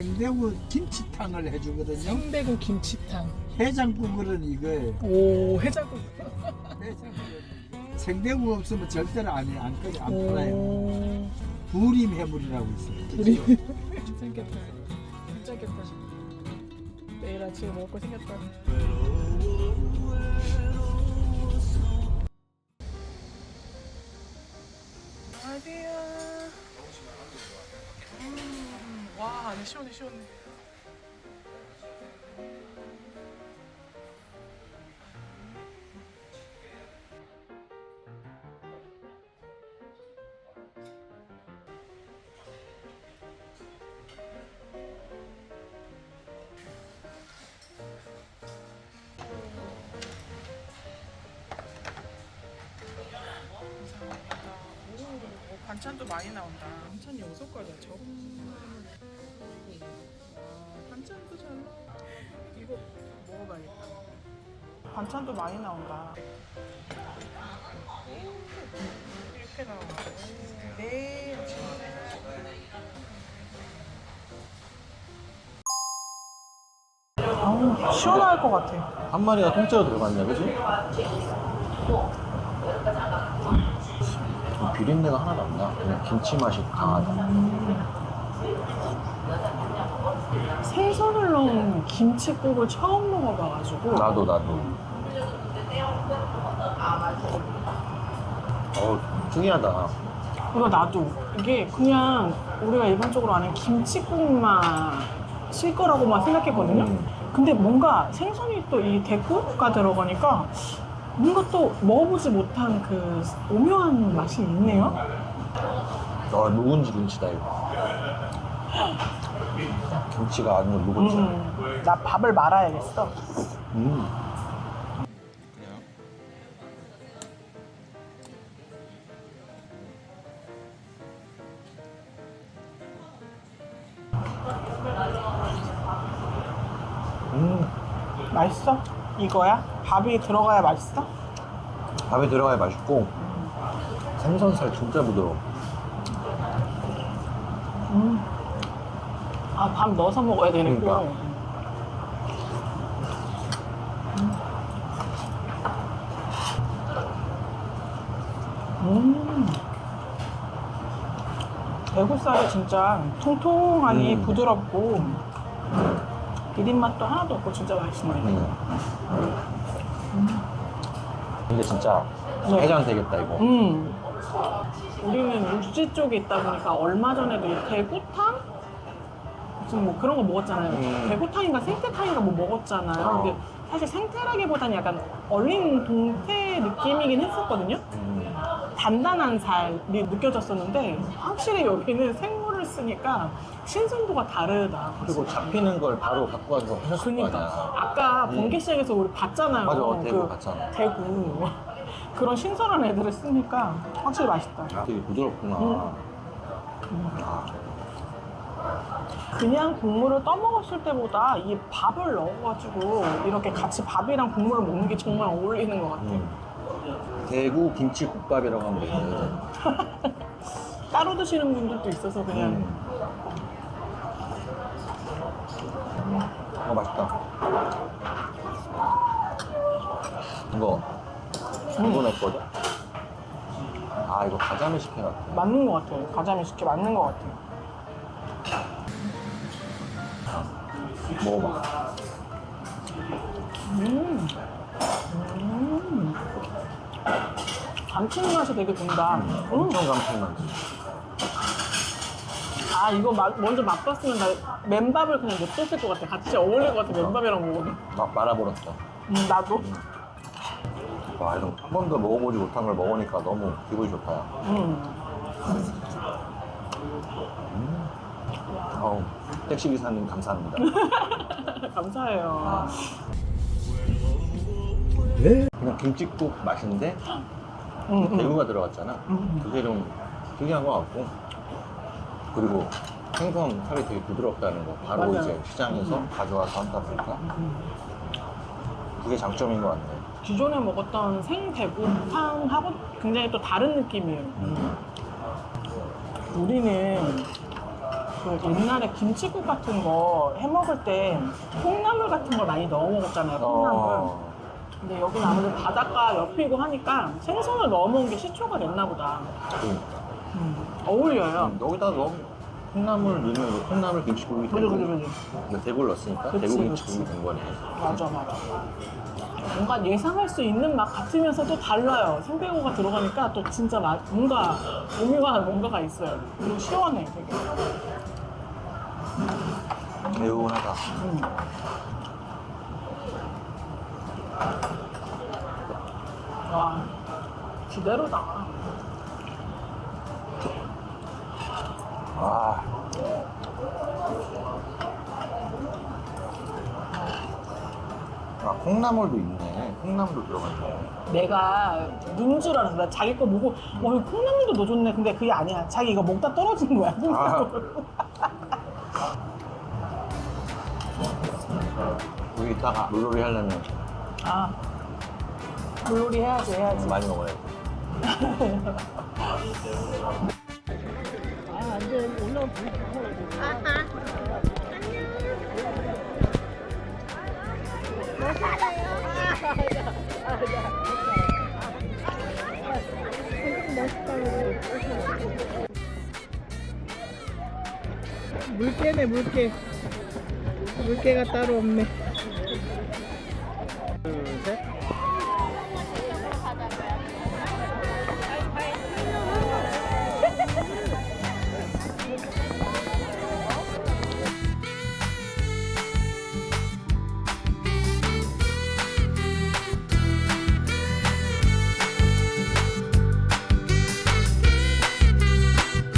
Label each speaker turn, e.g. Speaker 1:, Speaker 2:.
Speaker 1: 생대구 김치탕을 해주거든요.
Speaker 2: 생대구 김치탕.
Speaker 1: 해장국은 이거예요.
Speaker 2: 오 해장국.
Speaker 1: 생대구 없으면 절대로 안, 해, 안, 끓여, 안 팔아요.
Speaker 2: 오.
Speaker 1: 부림 해물이라고 있어요.
Speaker 2: 우리 괜찮겠다. 괜찮겠다. 내일 아침에 먹을 거 생겼다. 안녕하세요. 시원해, 시원해. 반찬도 많이 나온다. 반찬이 여섯 가지야. 정말. 이거 먹어봐야겠다. 반찬도 많이 나온다. 오, 이렇게 나와. 오, 네. 아우, 시원할 것 같아.
Speaker 3: 한 마리가 통째로 들어갔네, 그지? 비린내가 하나도 안 나. 그냥 김치 맛이 강하다.
Speaker 2: 생선을 넣은 김치국을 처음 먹어봐가지고
Speaker 3: 나도, 나도. 어 특이하다.
Speaker 2: 이거 나도 이게 그냥 우리가 일반적으로 아는 김치국만 쓸 거라고만 생각했거든요
Speaker 3: 음.
Speaker 2: 근데 뭔가 생선이 또 이 대구가 들어가니까 뭔가 또 먹어보지 못한 그 오묘한 맛이 있네요
Speaker 3: 어, 묵은지 김치다, 이거. 김치가 아주 묵은지.
Speaker 2: 음, 나 밥을 말아야겠어
Speaker 3: 음. 음.
Speaker 2: 맛있어? 이거야? 밥이 들어가야 맛있어?
Speaker 3: 밥에 들어가야 맛있고 생선살 진짜 부드러워.
Speaker 2: 아 밥 넣어서 먹어야 되는 거
Speaker 3: 그러니까.
Speaker 2: 음. 대구살이 진짜 통통하니
Speaker 3: 음.
Speaker 2: 부드럽고 비린맛도 하나도 없고 진짜 맛있네.
Speaker 3: 음. 근데 진짜
Speaker 2: 네.
Speaker 3: 해장 되겠다 이거.
Speaker 2: 음. 우리는 육지 쪽에 있다 보니까 얼마 전에도 이 대구탕? 무슨 뭐 그런 거 먹었잖아요.
Speaker 3: 음.
Speaker 2: 대구탕인가 생태탕인가 뭐 먹었잖아요.
Speaker 3: 어.
Speaker 2: 근데 사실 생태라기보다는 약간 얼린 동태 느낌이긴 했었거든요.
Speaker 3: 음.
Speaker 2: 단단한 살이 느껴졌었는데 확실히 여기는 생물을 쓰니까 신선도가 다르다.
Speaker 3: 그리고 잡히는 걸 바로 갖고 와서 하셨을 거
Speaker 2: 그러니까
Speaker 3: 아니야.
Speaker 2: 아까
Speaker 3: 음.
Speaker 2: 번개 시장에서 우리 봤잖아요.
Speaker 3: 맞아, 대구
Speaker 2: 그
Speaker 3: 봤잖아.
Speaker 2: 대구 그런 신선한 애들을 쓰니까 확실히 맛있다.
Speaker 3: 아, 되게 부드럽구나.
Speaker 2: 음.
Speaker 3: 아,
Speaker 2: 그냥 국물을 떠먹었을 때보다 이 밥을 넣어가지고 이렇게 같이 밥이랑 국물을 먹는 게 정말 어울리는 것 같아.
Speaker 3: 음. 대구 김치국밥이라고 하면 되거든.
Speaker 2: 따로 드시는 분들도 있어서 그냥
Speaker 3: 음. 어 맛있다. 이거 이거 내 거죠? 아 이거 가자미 식혜 같아.
Speaker 2: 맞는 것 같아요. 가자미 식혜 맞는 것 같아요.
Speaker 3: 먹어봐.
Speaker 2: 음. 음. 감칠맛이 되게 돈다. 음.
Speaker 3: 엄청 감칠맛.
Speaker 2: 아 이거 마- 먼저 맛봤으면 나 맨밥을 그냥 냅뒀을 것 같아. 같이 어울릴 것 같아. 맨밥이랑 먹으면.
Speaker 3: 막 말아버렸다.
Speaker 2: 음, 나도.
Speaker 3: 와 이런 한 번도 먹어보지 못한 걸 먹으니까 너무 기분이 좋다. 야.
Speaker 2: 음.
Speaker 3: 어우, 택시 기사님 감사합니다.
Speaker 2: 감사해요.
Speaker 3: 그냥 김치국 맛인데
Speaker 2: 음, 음.
Speaker 3: 대구가 들어갔잖아.
Speaker 2: 음.
Speaker 3: 그게 좀 특이한 것 같고 그리고 생선 살이 되게 부드럽다는 거 바로
Speaker 2: 맞아요. 음.
Speaker 3: 이제 시장에서 가져와서 한다 보니까 그게 장점인 것 같네.
Speaker 2: 기존에 먹었던 생대구탕하고 굉장히 또 다른 느낌이에요.
Speaker 3: 음.
Speaker 2: 우리는 그 옛날에 김치국 같은 거 해 먹을 때 콩나물 같은 걸 많이 넣어 먹었잖아요. 콩나물.
Speaker 3: 어.
Speaker 2: 근데 여기는 아무래도 바닷가 옆이고 하니까 생선을 넣어 먹은 게 시초가 됐나 보다.
Speaker 3: 그러니까.
Speaker 2: 음, 어울려요.
Speaker 3: 음, 여기다 넣으면 콩나물 넣으면 이거 콩나물 김치국이 되고
Speaker 2: 그지 그지.
Speaker 3: 근데 대구를 넣었으니까
Speaker 2: 그치,
Speaker 3: 대구. 김치국이 된 거네.
Speaker 2: 맞아 맞아. 뭔가 예상할 수 있는 맛 같으면서도 달라요. 생배우가 들어가니까 또 진짜 맛, 뭔가 오묘한 뭔가가 있어요. 그리고 시원해 되게.
Speaker 3: 개운하다.
Speaker 2: 음. 와 지대로다.
Speaker 3: 아. 아, 콩나물도 있네. 콩나물도 들어갔네.
Speaker 2: 내가 눈줄 알았어. 나 자기 거 보고, 와, 이거 콩나물도 넣어줬네. 근데 그게 아니야. 자기 이거 먹다 떨어진 거야. 콩나물.
Speaker 3: 우리 이따가 물놀이 하려면
Speaker 2: 아, 물놀이 해야지, 해야지.
Speaker 3: 많이 먹어야 돼.
Speaker 2: 물개네, 물개. 물개가 따로 없네.